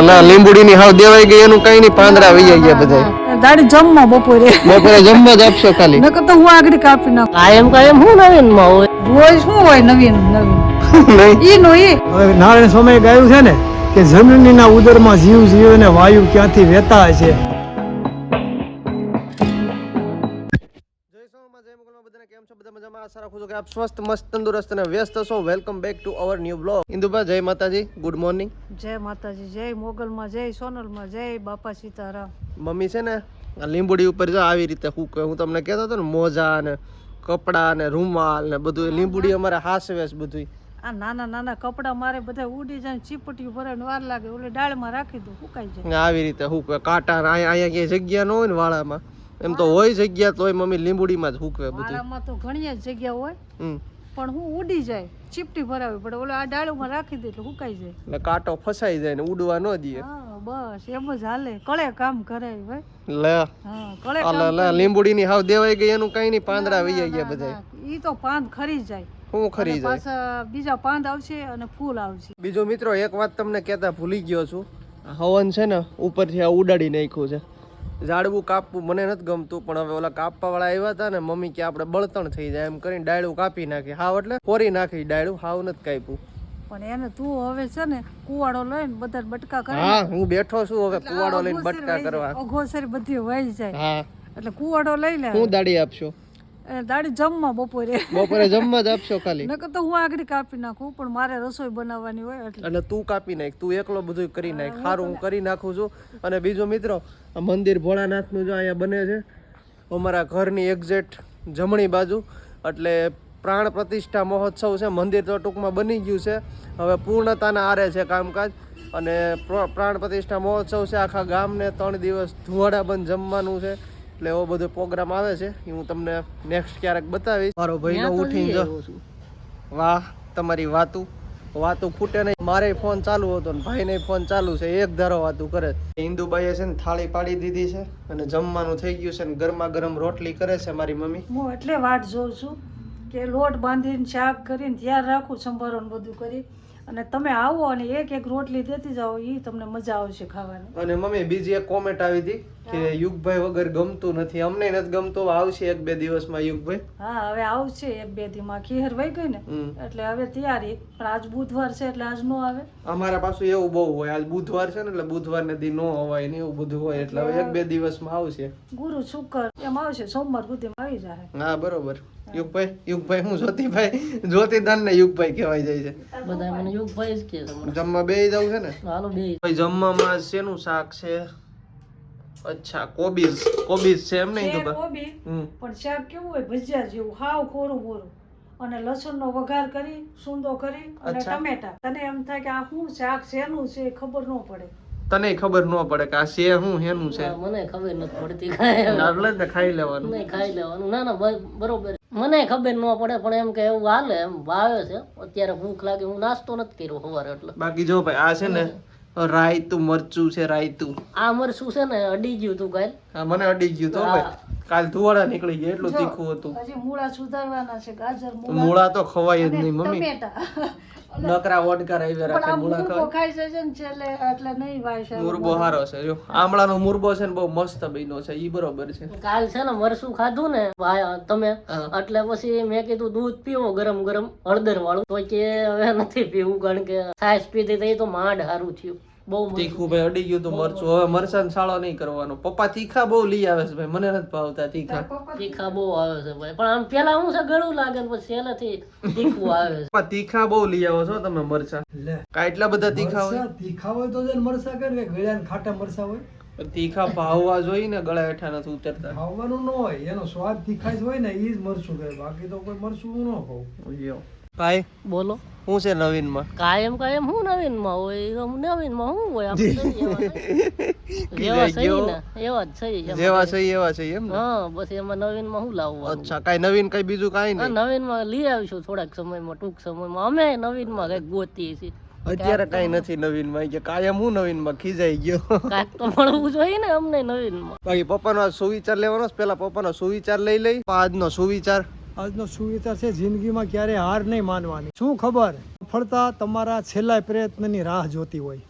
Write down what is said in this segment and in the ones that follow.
લીંબુડી ની હાવ દેવાઈ ગઈ એનું કઈ નહીં પાંદડા વહી ગયા બધા દાડી જમવા બપોરે. બપોરે જમવા જ આપશો ખાલી. નકર તો હું આગળ કાપી નાખું. કાયમ કાયમ હું નવીનમાં હોય? હોય શું હોય નવીન નવીન? ઈ નો ઈ. હવે નારાયણ સમય ગાયું છે ને કે જનનીના ઉદરમાં જીવ જીવ ને વાયુ ક્યાંથી વહેતા છે છું કે આપ સ્વસ્થ મસ્ત તંદુરસ્ત અને વ્યસ્ત છો. Welcome back to our new blog Indubha જય માતાજી. ગુડ મોર્નિંગ જય માતાજી જય મોગલમાં જય સોનલમાં જય બાપા સીતારામ. મમ્મી છે ને લીંબુડી ઉપર જો આવી રીતે હું હું તમને કહેતો હતો ને મોજા ને કપડા ને રૂમાલ ને બધું લીંબુડી અમારે હાસવેસ બધું આ નાના નાના કપડા મારે બધા ઉડી જાય ચીપટીયું ભરે વાર લાગે ઓલે ડાળમાં રાખી દઉં સુકાઈ જાય. આવી રીતે હું કાંટા અહીંયા અહીંયા જગ્યા ન હોય ને વાળામાં. એમ તો હોય જગ્યા તોય મમ્મી લીંબુડીમાં જ હુકવે બધું. મારામાં તો ઘણી જ જગ્યા હોય. પણ હું ઉડી જાય ચીપટી ભરાવી પડે. ઓલો આ ડાળુમાં રાખી દે એટલે હુકાઈ જાય. એટલે કાંટો ફસાઈ જાય ને ઉડવા ન દે. બસ એમ જ હાલે. કળે કામ કરાય ભાઈ. લે. હા કળે કામ લે લીંબુડી ની હાવ દેવાઈ ગઈ એનું કઈ નહીં પાંદડા વહી ગયા બધા ઈ તો પાંદ ખરી જાય. હું ખરી જાય? પાછા બીજા પાંદ આવશે અને ફૂલ આવશે. બીજો મિત્રો એક વાત તમને કહેતા ભૂલી ગયો છું. હવન છે ને ઉપરથી આ ઉડાડી નાખ્યું છે. ઝાડવું કાપવું મને નથી ગમતું પણ હવે ઓલા કાપવા વાળા આવ્યા હતા ને મમ્મી કે આપણે બળતણ થઈ જાય એમ કરીને ડાયડું કાપી નાખી. હાવ એટલે કોરી નાખી ડાયડું હાવ નથી કાપ્યું. પણ એને તું હવે છે ને કુવાડો લઈને બધા બટકા કરે હા હું બેઠો છું હવે કુવાડો લઈને બટકા કરવા. અઘોસરી બધી વહી જાય. હા. એટલે કુવાડો લઈ લે હું દાડી આપશો? દાડી જમવા બપોરે. બપોરે જમવા જ આપશો ખાલી. નકર તો હું આગળ કાપી નાખું પણ મારે રસોઈ બનાવવાની હોય એટલે. અને તું કાપી નાખ તું એકલો બધું કરી નાખ. સારું હું કરી નાખું છું. અને બીજો મિત્રો આ મંદિર ભોળાનાથનું જો અહીંયા બને છે અમારા ઘરની એક્ઝેક્ટ જમણી બાજુ. એટલે પ્રાણ પ્રતિષ્ઠા મહોત્સવ છે મંદિર તો ટૂંકમાં બની ગયું છે. હવે પૂર્ણતાના આરે છે કામકાજ. અને પ્ર- પ્રાણ પ્રતિષ્ઠા મહોત્સવ છે આખા ગામને ત્રણ દિવસ ધુવાડા બંધ જમવાનું છે. એટલે એવો બધો પ્રોગ્રામ આવે છે એ હું તમને નેક્સ્ટ ક્યારેક બતાવીશ. મારો ભાઈનો ઉઠીને જો. વાહ તમારી વાતું. વાતું ખૂટે નહીં. મારે ફોન ચાલુ હતો ને ભાઈને ફોન ચાલુ છે. એક ધારો વાતું કરે. ઇન્દુબાઈએ છે ને થાળી પાડી દીધી છે અને જમવાનું થઈ ગયું છે ને ગરમા ગરમ રોટલી કરે છે મારી મમ્મી. હું એટલે વાટ જોઉં છું. કે લોટ બાંધીને શાક કરીને ધ્યાન રાખું સંભારો ને બધું કરી. અને તમે આવો અને એક એક રોટલી દેતી જાઓ એ તમને મજા આવશે ખાવાની. અને મમ્મી બીજી એક કોમેન્ટ આવી હતી કે યુગભાઈ વગર ગમતું નથી. અમને નથી ગમતું આવશે એક બે દિવસમાં યુગભાઈ. હા હવે આવશે એક બે દીમાં ખીહર વહી ગઈ ને. એટલે હવે તૈયારી. પણ આજ બુધવાર છે એટલે આજ નો આવે. અમારા પાછું એવું બહુ હોય. આજ બુધવાર છે ને એટલે બુધવાર ને દી નો હોવાય ને એવું બધું હોય. એટલે હવે એક બે દિવસમાં આવશે. ગુરુ શુક્ર. એમ આવશે સોમવાર સુધીમાં આવી જાય હા બરોબર. યુગભાઈ યુગભાઈ હું? જ્યોતિભાઈ જ્યોતિદાન ને યુગભાઈ કહેવાય જાય છે. બધા મને યુગભાઈ જ કહે છે જમવા બે જવું છે ને? હાલો બે ભાઈ જમવામાં શેનું શાક છે? અચ્છા કોબીજ. કોબીજ છે એમ નહીં કોબી પણ શાક કેવું હોય? ભજીયા જેવું હાવ કોરું કોરું અને લસણનો વઘાર કરી સૂંદો કરી અને ટમેટા. તને એમ થાય કે આ શું શાક શેનું છે? ખબર ન પડે. તને ખબર ન પડે કે આ છે શું હેનું છે? મને ખબર નથી પડતી એટલે ખાઈ લેવાનું. ખાઈ લેવાનું. ના ના બરોબર. મને ખબર ન પડે પણ એમ કે એવું હાલે એમ ભાવે છે. અત્યારે ભૂખ લાગે હું નાસ્તો નથી કર્યો સવારે એટલે. બાકી જો ભાઈ આ છે ને રાયતું મરચું છે રાયતું. આ મરચું છે ને અડી ગયું તું કાલ. હા મને અડી ગયું તો ભાઈ. કાલ ધુવાડા નીકળી ગયા એટલું તીખું હતું. હજી મૂળા સુધારવાના છે ગાજર મૂળા મૂળા તો ખવાય જ નહીં મમ્મી. ટમેટા. નકરા વડકાર આવી રાખે આ મૂળા મૂળો ખવાય ખાઈ જાય છે ને એટલે નહીં વાય છે મુરબો હારો છે જો. આમળાનો મુરબો છે ને બહુ મસ્ત બન્યો છે ઈ બરોબર છે. કાલ છે ને મરસું ખાધું ને ભાઈ તમે એટલે પછી મેં કીધું દૂધ પીવો ગરમ ગરમ હળદર વાળું. તો કે હવે નથી પીવું કારણ કે છાશ પીધી તો માંડ હારું થયું. તીખું ભાઈ અડી ગયું તો મરચું. હવે મરચાં સાળો નહીં કરવાનો. પપ્પા તીખા બહુ લઈ આવે છે ભાઈ. મને નથી ભાવતા તીખા. તીખા. બહુ આવે છે ભાઈ. પણ આમ પેલા હું છે ગળું લાગે પછી છેલ્લેથી તીખું આવે છે. પપ્પા તીખા બહુ લઈ આવો છો તમે મરચાં. કા એટલા બધા તીખા હોય? તીખા હોય તો જ મરચાં કરે કે ગળ્યા ને ખાટા મરચાં હોય. તીખા ભાવવા જોઈએ ને ગળા હેઠા નથી ઉતરતા. ભાવવાનું ન હોય. એનો સ્વાદ તીખા જ હોય ને એ જ મરચું કહે. બાકી તો કોઈ મરચું ન ખાવું. ભાઈ બોલો. શું છે નવીનમાં? કાયમ કાયમ હું નવીનમાં હોય એમ નવીનમાં શું હોય? આપણે જેવા સહી ને એવા જ સહી જેવા સહી એવા સહી એમ હા બસ એમાં નવીનમાં શું લાવવાનું. અચ્છા કઈ નવીન કઈ બીજું કઈ નહીં? નવીનમાં લઈ આવીશું થોડાક સમયમાં ટૂંક સમયમાં. અમે નવીનમાં કંઈક ગોતીએ છીએ. અત્યારે કઈ નથી નવીનમાં કે કાયમ હું નવીનમાં ખીજાઈ ગયો. કાંઈક તો મળવું જોઈએ ને અમને નવીનમાં બાકી પપ્પાનો સુવિચાર લેવાનો. પેલા પપ્પાનો સુવિચાર લઈ લઈ. આજનો સુવિચાર આજનો સુવિચાર છે, જિંદગીમાં ક્યારે હાર નહીં માનવાની. શું ખબર? સફળતા તમારા છેલ્લા પ્રયત્નની રાહ જોતી હોય.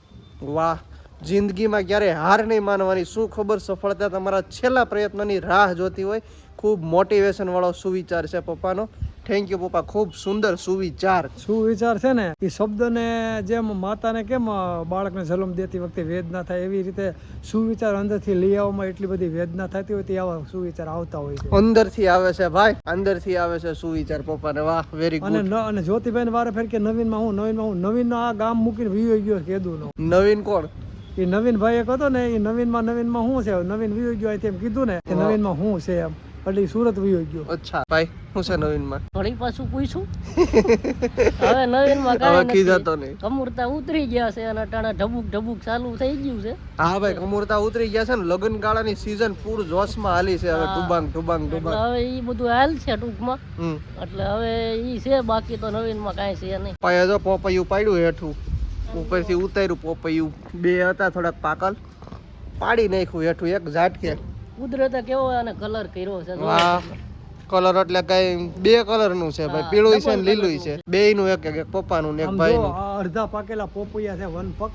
વાહ, જિંદગીમાં ક્યારે હાર નહીં માનવાની? શું ખબર સફળતા તમારા છેલ્લા પ્રયત્નની રાહ જોતી હોય? ખૂબ મોટિવેશન વાળો સુવિચાર છે પપ્પાનો. થેન્ક યુ પપ્પા. ખૂબ સુંદર સુવિચાર. સુવિચાર છે ને એ શબ્દને જેમ માતાને કેમ બાળકને જન્મ દેતી વખતે વેદના થાય એવી રીતે સુવિચાર અંદરથી લઈ આવવામાં એટલી બધી વેદના થતી હોય તે આવા સુવિચાર આવતા હોય છે. અંદરથી આવે છે ભાઈ અંદરથી આવે છે સુવિચાર પપ્પાને વાહ વેરી અને ગુડ અને અને જ્યોતિભાઈ વારે ફેર કે નવીનમાં હું નવીનમાં હું નવીનનો આ ગામ મૂકીને વીયો ગયો કેદું નવીન કોણ? એ નવીનભાઈ એક હતો ને એ નવીનમાં નવીનમાં શું છે નવીન વીયો ગયો એમ કીધું ને કે નવીનમાં શું છે એમ. એટલે સુરત વયો ગયો. અચ્છા ભાઈ હું છે નવીનમાં? ઘણી પાછું પૂછ્યું હવે નવીનમાં હવે કાંઈ ખીજાતો નથી નહીં. કમુરતા ઉતરી ગયા છે અને ટાણા ઢબુક ઢબુક ચાલુ થઈ ગયું છે. હા ભાઈ કમુરતા ઉતરી ગયા છે ને લગ્ન ગાળાની સીઝન પૂર જોશમાં હાલી છે હવે. ટુબાંગ ટુબાંગ ટુબાંગ હવે ઈ બધું હાલ છે ટૂંકમાં. એટલે હવે ઈ છે બાકી તો નવીનમાં કાંઈ છે નહીં. પાયા જો પોપૈયું પાડ્યું હેઠું. ઉપરથી ઉતાર્યું પોપૈયું. બે હતા થોડાક પાકલ. પાડી નાખ્યું હેઠું એક ઝાટકે. કુદરતે કેવો અને કલર કર્યો છે વાહ. કલર એટલે કઈ બે કલરનું છે ભાઈ. પીળું છે ને લીલું છે. બે નું એક એક પપ્પા નું ને એક ભાઈ નું અડધા પાકેલા પોપૈયા છે વન પક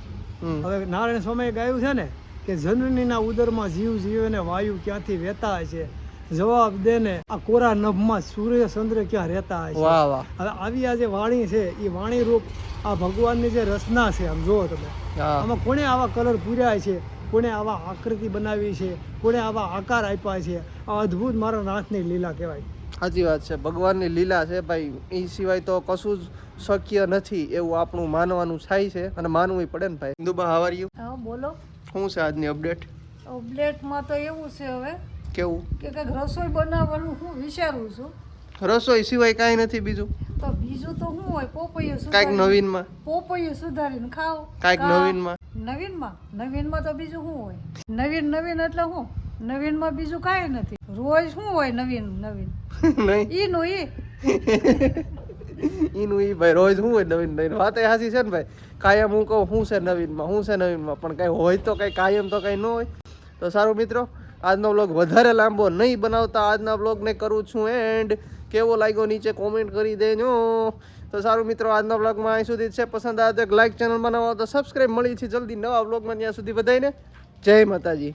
હવે નારાયણ સ્વામી ગાયું છે ને કે જનનીના ઉદરમાં જીવ જીવે ને વાયુ ક્યાંથી વહેતા છે જવાબ દે ને આ કોરા નભમાં સૂર્ય ચંદ્ર ક્યાં રહેતા છે. વાહ વાહ. હવે આવી આ જે વાણી છે એ વાણી રૂપ આ ભગવાનની જે રચના છે આમ જુઓ તમે. આમાં કોણે આવા કલર પૂર્યા છે? કોણે આવા આકૃતિ બનાવી છે કોણે આવા આકાર આપ્યા છે. આ અદ્ભુત મારા નાથની લીલા કહેવાય. સાચી વાત છે. ભગવાનની લીલા છે ભાઈ. એ સિવાય તો કશું જ શક્ય નથી એવું આપણું માનવાનું થાય છે અને માનવું પડે ને ભાઈ. ઇન્દુબા આર યુ હા બોલો. શું છે આજની અપડેટ અપડેટમાં તો એવું છે હવે કેવું? કે કંઈક રસોઈ બનાવવાનું હું વિચારું છું. રસોઈ સિવાય કાંઈ નથી બીજું? તો બીજું તો શું હોય? પોપૈયું કાંઈક સુધારીને નવીનમાં. પોપૈયું સુધારીને ખાઓ. કાંઈક નવીનમાં. નવીનમાં? નવીનમાં તો બીજું શું હોય? નવીન નવીન એટલે શું? નવીનમાં બીજું કાંઈ નથી. રોજ શું હોય નવીન નવીન? નહીં. ઈનું ઈ. ઈનું ઈ ભાઈ રોજ શું હોય નવીન નવીન? વાત એ હાચી છે ને ભાઈ. કાયમ હું કહું શું છે નવીનમાં શું છે નવીનમાં. પણ કાંઈ હોય તો કાંઈ કાયમ તો કાંઈ ન હોય. તો સારું મિત્રો આજનો બ્લોગ વધારે લાંબો નહીં બનાવતા. આજના બ્લોગને કરું છું એન્ડ કેવો લાગ્યો નીચે કોમેન્ટ કરી દેજો. તો સારું મિત્રો, આજના બ્લોગમાં અહીં સુધી છે. પસંદ આવે તો એક લાઇક ચેનલ બનાવો. તો સબસ્ક્રાઈબ મળી છે જલ્દી નવા બ્લોગમાં ત્યાં સુધી બધાને જય માતાજી.